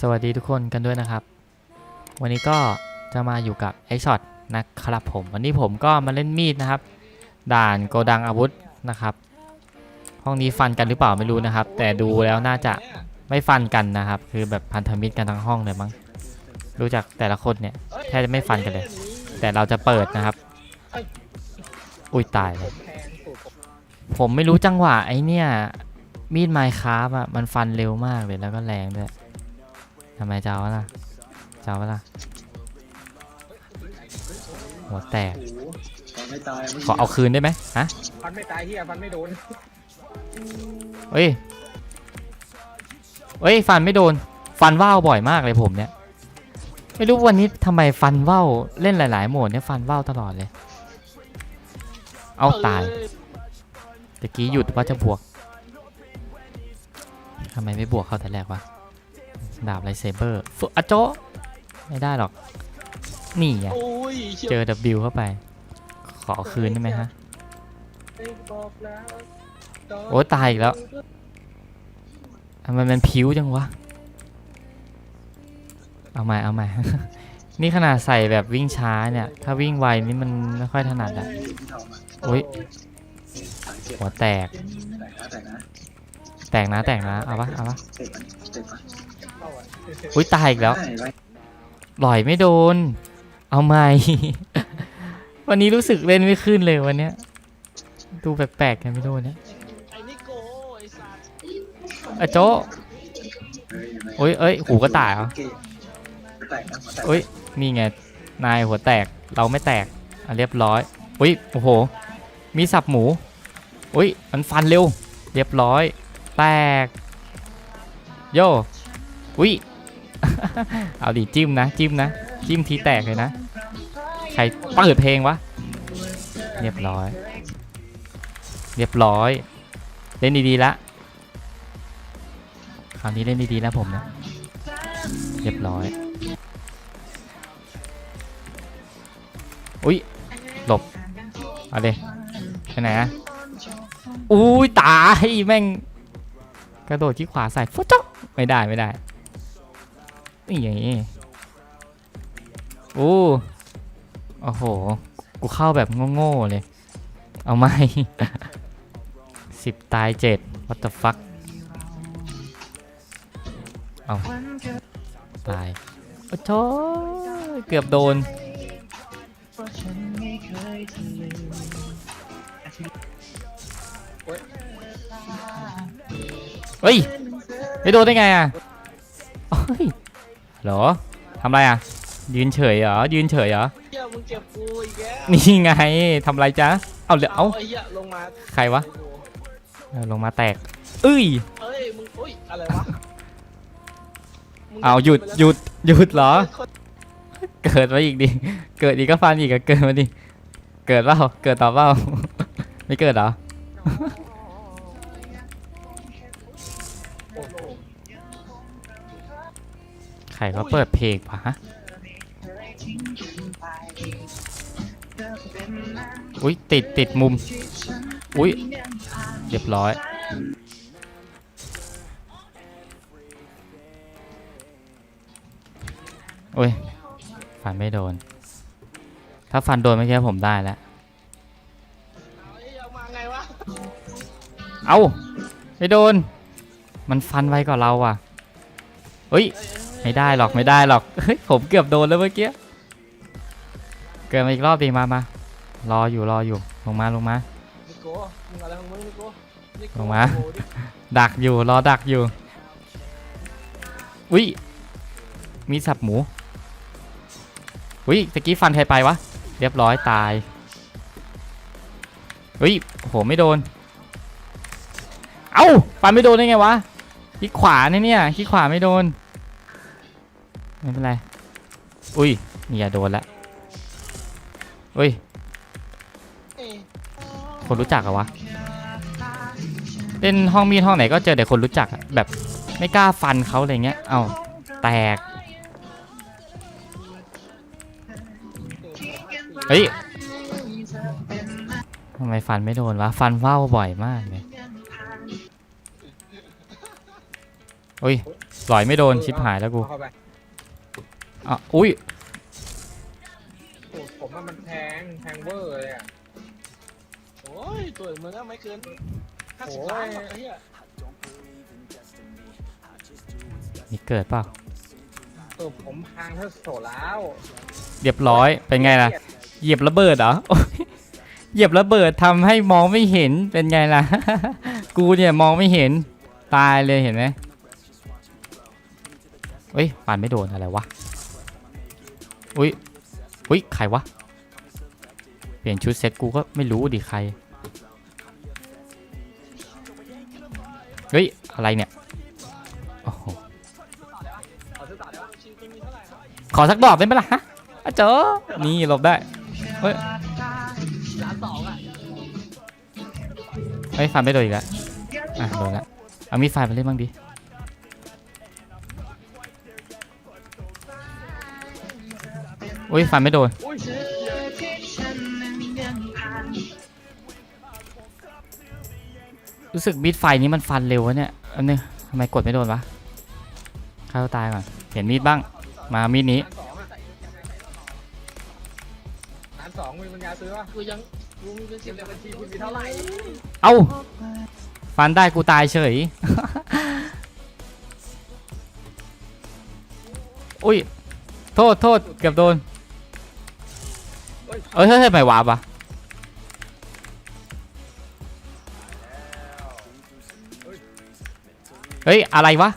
สวัสดีทุกคนกันด้วยนะครับ วันนี้ก็จะมาอยู่กับ x s h o t นะครับผม วันนี้ผมก็มาเล่นมีดนะครับ ด่านโกดังอาวุธนะครับ ห้องนี้ฟันกันหรือเปล่าไม่รู้นะครับ แต่ดูแล้วน่าจะไม่ฟันกันนะครับ คือแบบพันธมิตรกันทั้งห้องเลยมั้งรู้จักแต่ละคนเนี่ยแทบจะไม่ฟันกันเลย แต่เราจะเปิดนะครับ อุ้ยตายเลยผมไม่รู้จังหวะไอเนี่ยมีดไมค์คราฟอะมันฟันเร็วมากเลยแล้วก็แรงด้วย ทำไมเจ้าวะล่ะเจ้าวะล่ะหัวแตกโอ้โหตอนไม่ตายมื่ขอเอาคืนได้ไหมฮะฟันไม่ตายเฮียฟันไม่โดนเฮ้ยเฮ้ยฟันไม่โดน ฟันว่าวบ่อยมากเลยผมเนี่ย ไม่รู้วันนี้ทำไมฟันว่าวเล่นหลาย ๆ โหมดเนี่ยฟันว่าวตลอดเลย เอาตายตะกี้หยุดว่าจะบวกทำไมไม่บวกเขาแต่แรกวะ ดาบไรเซเบอร์ฟอะโจะไม่ได้หรอก นี่ไงโอ้ยเจอ W เข้าไป ขอคืนได้ไหมฮะ โอ้ตายอีกแล้วทำไมมันผิวจังวะ เอาใหม่เอาใหม่ นี่ขนาดใส่แบบวิ่งช้าเนี่ย ถ้าวิ่งไวนี่มันไม่ค่อยถนัดอะที่ทำอะโอ้ยสายเจ็บหัวแตกแต่นะแต่นะแตกนะแตกนะ เอาปะเอาปะ อุ้ยตายอีกแล้วหลอยไม่โดน เอาใหม่ วันนี้รู้สึกเล่นไม่ขึ้นเลยวันเนี้ย ดูแปลกๆกันไม่โดนเนี่ยไอ้โจ้โอ้ยเอ้ย หูก็ตายเหรอเกมแตกนะหัวแตกเอ้ย นี่ไง นายหัวแตก เราไม่แตกอะเรียบร้อยโอ้ย โอ้โห มีสับหมูโอ้ย มันฟันเร็ว เรียบร้อย แตก โยอุ้ย เอาดิจิ้มนะจิ้มนะ จิ้มทีแตกเลยนะ ใครเปิดเพลงวะ เรียบร้อย เรียบร้อย เล่นดีๆละคราวนี้เล่นดีๆแล้วผมนะ เรียบร้อย อุ้ยหลบ เอาเลยไปไหนอะอุ้ยตายแม่ง กระโดดที่ขวาใส่ฟุ๊จ๊อกไม่ได้ไม่ได้ นี่อย่างนี้โอ้โอ้โห กูเข้าแบบโง่ๆเลย เอาไหมสิบตายเจ็ด what the fuck เอาตาย โอ้โถเกือบโดน เฮ้ย ไม่โดนได้ไงอะเฮ้ย เหรอทำไรอะ ยืนเฉยเหรอ ยืนเฉยเหรอเฮียมึงเก็บกูอีกแล้วนี่ไงทำไรจ๊ะ เอาเหลือเอา ไอ้เฮียลงมาใครวะ เออลงมาแตกเอ้ย เอ้ยมึงอุ้ยอะไรวะมึงเอาหยุดหยุดหยุดเหรอคนเกิดมาอีกดิ เกิดอีกก็ฟันอีกอะเกิดมาดิ เกิดเปล่าเกิดต่อเปล่า ไม่เกิดเหรอ ใครก็เปิดเพลงปะฮะ อุ้ยติดติดมุม อุ้ยเรียบร้อยโอ้ย ฟันไม่โดน ถ้าฟันโดนเมื่อกี้ผมได้แล้ว เอาไอ้เหี้ยมาไงวะเอาไม่โดน มันฟันไวกว่าเราอะ เฮ้ย ไม่ได้หรอกไม่ได้หรอกเฮ้ยผมเกือบโดนแล้วเมื่อกี้เกิดมาอีกรอบดีมามารออยู่รออยู่ลงมาลงมานิโก้มึงอะไรของมึงนิโก้นิโก้ลงมาโอ้โหดิดักอยู่รอดักอยู่อุ้ยมีสับหมูอุ้ยตะกี้ฟันใครไปวะเรียบร้อยตายเฮ้ยโอ้โหไม่โดนเอ้าฟันไม่โดนได้ไงวะคลิกขวาเนี่ยเนี่ยคลิกขวาไม่โดน ไม่เป็นไร อุ้ยนี่อย่าโดนละอุ้ย คนรู้จักเหรอวะ เล่นห้องมีดห้องไหนก็เจอแต่คนรู้จักแบบไม่กล้าฟันเขาอะไรเงี้ย เอ้าแตก เฮ้ยทำไมฟันไม่โดนวะ ฟันว่าวบ่อยมากเลยอุ้ยลอยไม่โดนชิบหายแล้วกู อเข้าไปอะอุ้ยโอ้ผมว่ามันแพงแพงเวอร์เลยอะ โอ้ยตัวมึงก็ไม่เกินห้าสิบโอ้ยล้านหรอกไอ้เหี้ยมีเกิดเปล่าตัวผมพังเท่าโสแล้วเรียบร้อยเป็นไงล่ะเหยียบระเบิดเหรอโอ๊ยเหยียบระเบิดทำให้มองไม่เห็นเป็นไงล่ะ กูเนี่ยมองไม่เห็นตายเลยเห็นไหมเฮ้ยปานไม่โดนอะไรวะ อุ้ยอุ้ยใครวะ เปลี่ยนชุดเซ็ตกูก็ไม่รู้ดิใคร เฮ้ย อะไรเนี่ย โอ้โห ขอสักดอกได้ไหมล่ะฮะอะเจอนี่หลบได้ล้านสองอะเฮ้ยฟันไม่โดนอีกแล้ว อะโดนแล้วเอามีดฟันมาเล่นบ้างดิ อุ้ยฟันไม่โดนรู้สึกมีดไฟนี้มันฟันเร็ววะเนี่ยอันนึงทำไมกดไม่โดนวะฆ่าตัวตายก่อนเห็นมีดบ้าง มามีดนี้ล้านสองอะล้านสองมีปัญญาซื้อปะกูยังกูมีเป็นสิบเลยบัญชีคุณมีเท่าไหร่เอ้าฟันได้กูตายเฉยอุ้ยโทษโทษเกือบโดน เอ้ยเฮ้ยไม่วาบวะเฮ้ย อะไรวะ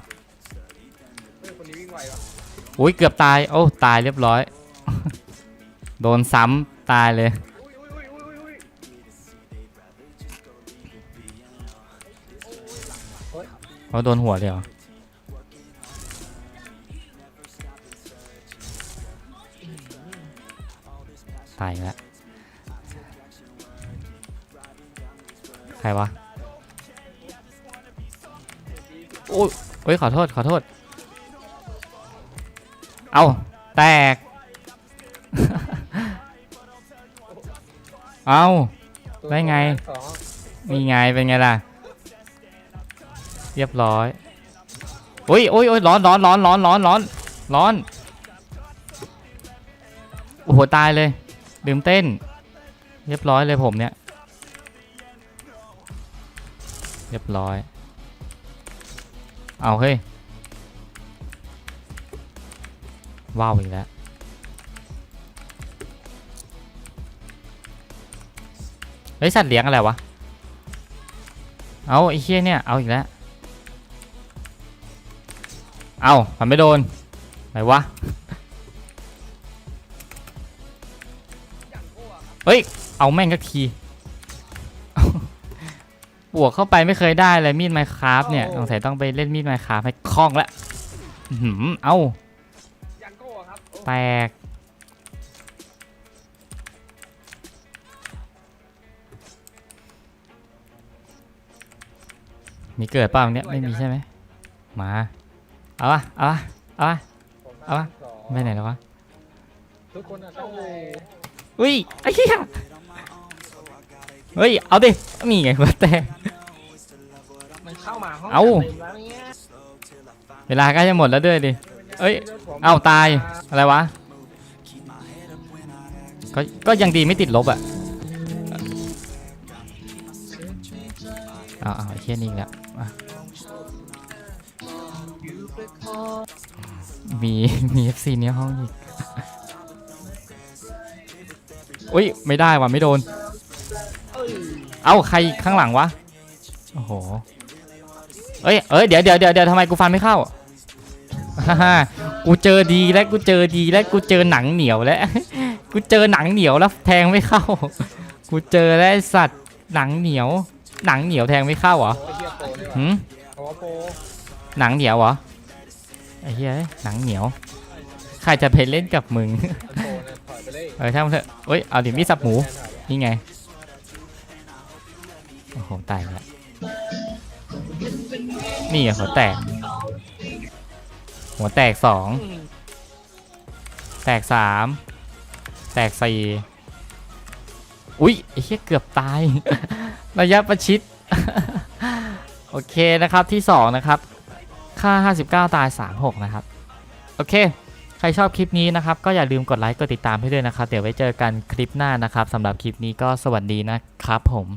อุ้ยเกือบตาย โอ้ ตายเรียบร้อย โดนซ้ำตายเลยอุ้ยอุ้ยอุ้ยอุ้ยอุ้ยเขาโดนหัวเลยเหรอ ตายแล้ว ใครวะ โอ้ยเฮ้ยขอโทษ ขอโทษ เอาแตก เอาได้ไงล้านสองมีไง เป็นไงล่ะ เรียบร้อยโอ้ยโอ้ยโอ้ยร้อนร้อนร้อนร้อนร้อนร้อนร้อนโอ้โหตายเลย ลืมเต้น เรียบร้อยเลยผมเนี่ย เรียบร้อย เอาเฮ้ย ว้าวอีกแล้วเฮ้ยสัตว์เลี้ยงอะไรวะ เอาไอ้เชี่ยเนี่ย เอาอีกแล้ว เอามันไม่โดน ไหนวะ ฮ้ย เอาแม่งกักที บวกเข้าไปไม่เคยได้เลยมีดไมค์คราฟเนี่ยสงสัยต้องไปเล่นมีดไมค์คราฟให้คล่องละอื้อหือเอายันโก้อะครับโอ้แตก มีเกิดเปล่าเนี่ยไม่มีใช่ไหมมา เอาวะเอาวะเอาวะ ผมเอาวะล้านสองไปไหนแล้ววะ ทุกคนอะตั้งเลย อุ้ยไอ้เหี้ยเฮ้ย เอาดิ นี่ไงวะแต่มันเข้ามาห้องเอ้า ต็มแล้วเนี่ยเวลาใกล้จะหมดแล้วด้วยดิ เอ้ยผมเอ้าตาย อะไรวะ ก็ ก็ยังดีไม่ติดลบอะเอาเอาไอ้เชี่ยนี่อีกแล้วอะมี มี FC เนี้ยห้องอีก อุ้ยไม่ได้ว่ะไม่โดน เอ้าใครข้างหลังวะ โอ้โห เอ้ยเอ้ยเดี๋ยวเดี๋ยวเดี๋ยวเดี๋ยวทำไมกูฟันไม่เข้าฮ่าฮ่ากูเจอดีแล้วกูเจอดีแล้วกูเจอหนังเหนียวแล้ว กูเจอหนังเหนียวแล้วแทงไม่เข้า กูเจอแล้วสัตว์หนังเหนียว หนังเหนียวแทงไม่เข้าเหรอไอ้เหี้ยโปรนี่หว่าหืมหนังเหนียวเหรอไอ้เหี้ยหนังเหนียวใครจะไปเล่นกับมึง เออช่างมันเถอะเอ้ย เอาดิมีสับหมู นี่ไง โอ้โห ตายแล้วนี่ไงหัวแตก หัวแตกสอง แตกสาม แตกสี่ อุ๊ยไอ้เหี้ยเกือบตาย ระยะประชิด โอเคนะครับที่สองนะครับ ค่า 59 ตาย 36 นะครับ โอเค ใครชอบคลิปนี้นะครับ ก็อย่าลืมกดไลค์กดติดตามให้ด้วยนะครับ เดี๋ยวไว้เจอกันคลิปหน้านะครับสำหรับคลิปนี้ก็สวัสดีนะครับผม